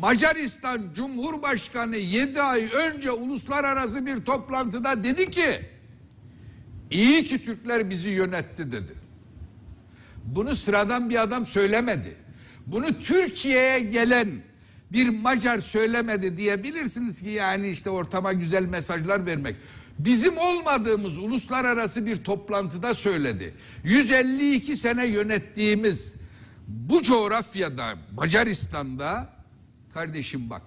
Macaristan Cumhurbaşkanı 7 ay önce uluslararası bir toplantıda dedi ki iyi ki Türkler bizi yönetti dedi. Bunu sıradan bir adam söylemedi. Bunu Türkiye'ye gelen bir Macar söylemedi diyebilirsiniz ki yani işte ortama güzel mesajlar vermek. Bizim olmadığımız uluslararası bir toplantıda söyledi. 152 sene yönettiğimiz bu coğrafyada Macaristan'da kardeşim bak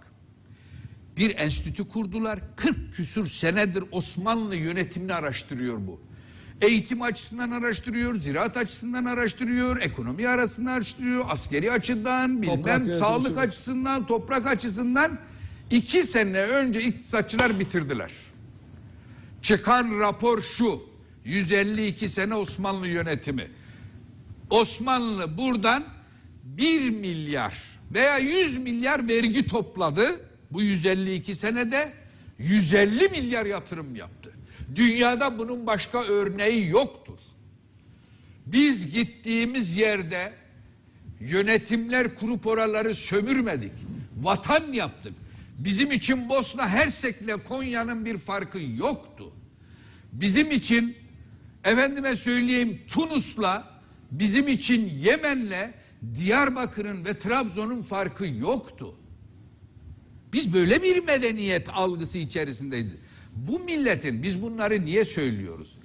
bir enstitü kurdular. 40 küsür senedir Osmanlı yönetimini araştırıyor bu. Eğitim açısından araştırıyor, ziraat açısından araştırıyor, ekonomi arasında araştırıyor, askeri açıdan, Toprak bilmem yönetimi sağlık şimdi. açısından, toprak açısından iki sene önce iktisatçılar bitirdiler. Çıkan rapor şu. 152 sene Osmanlı yönetimi. Osmanlı buradan 1 milyar veya 100 milyar vergi topladı. Bu 152 senede 150 milyar yatırım yaptı. Dünyada bunun başka örneği yoktur. Biz gittiğimiz yerde yönetimler kurup oraları sömürmedik. Vatan yaptık. Bizim için Bosna Hersek'le Konya'nın bir farkı yoktu. Bizim için efendime söyleyeyim Tunus'la bizim için Yemen'le Diyarbakır'ın ve Trabzon'un farkı yoktu. Biz böyle bir medeniyet algısı içerisindeydik. Bu milletin biz bunları niye söylüyoruz?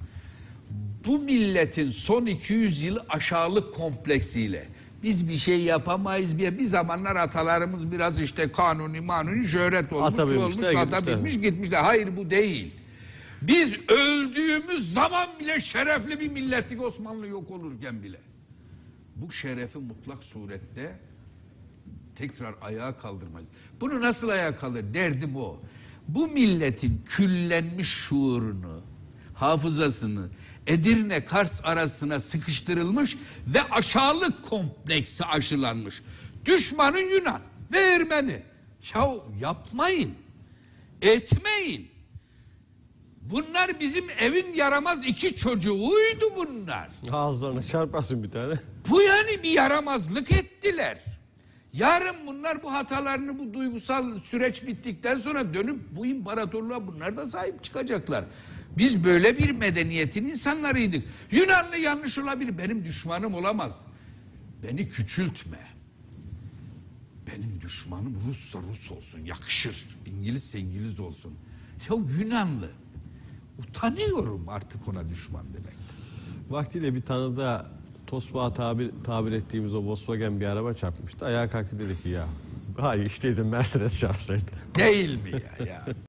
Bu milletin son 200 yılı aşağılık kompleksiyle biz bir şey yapamayız diye bir zamanlar atalarımız biraz işte kanuni manuni şöhret olmuş, Ata olmuş, ata binmiş gitmişler. Hayır bu değil. Biz öldüğümüz zaman bile şerefli bir milletlik Osmanlı yok olurken bile. Bu şerefi mutlak surette tekrar ayağa kaldırmayız. Bunu nasıl ayağa kaldır? Derdim o. Bu milletin küllenmiş şuurunu, hafızasını Edirne Kars arasına sıkıştırılmış ve aşağılık kompleksi aşılanmış. Düşmanın Yunan ve Ermeni. Ya yapmayın. Etmeyin. Bunlar bizim evin yaramaz iki çocuğuydu bunlar. Ağızlarına çarpasın bir tane. Bu yani bir yaramazlık ettiler. Yarın bunlar bu hatalarını bu duygusal süreç bittikten sonra dönüp bu imparatorluğa bunlar da sahip çıkacaklar. Biz böyle bir medeniyetin insanlarıydık. Yunanlı yanlış olabilir. Benim düşmanım olamaz. Beni küçültme. Benim düşmanım Russa Rus olsun. Yakışır. İngilizse İngiliz olsun. Ya Yunanlı. Utanıyorum artık ona düşman demek. Vaktiyle bir tane daha Tosbağa tabir, tabir ettiğimiz o Volkswagen bir araba çarpmıştı. Ayağa kalktı dedi ki ya. Hayır işteydi Mercedes çarpsaydı. Değil mi ya? ya?